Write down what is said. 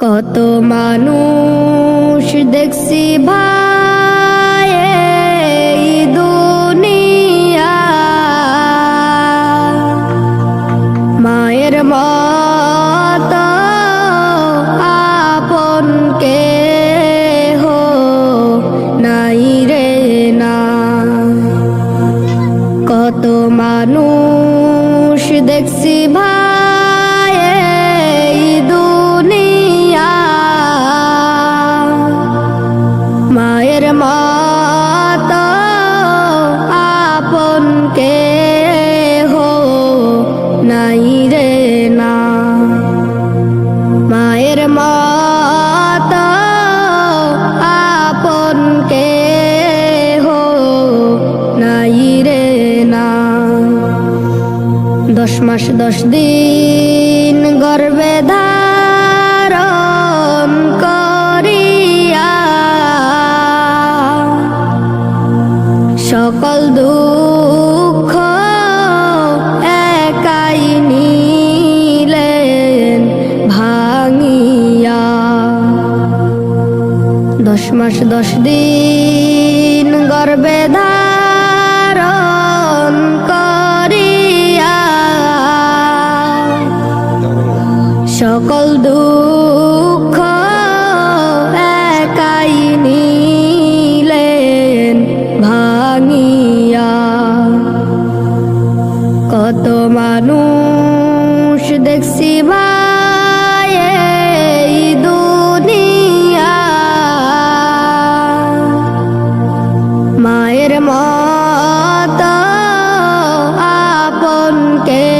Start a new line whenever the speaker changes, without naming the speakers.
কত মানুষ দেখছি ভাই দুনিয়া। মায়ের মত আপন কে হো নাই রে না। কত মানুষ দেখছি ভাই দশ মাস, দশ দিন গর্বে ধারণ করিয়া। সকল দুঃখ একাই নিলেন ভাঙিয়া। দশ মাস, দশ দিন গর্বে ধা সকল দুঃখ একাই নিলেন ভাঙিয়া। কত মানুষ দেখছি ভাই দুনিয়া। মায়ের মত আপনকে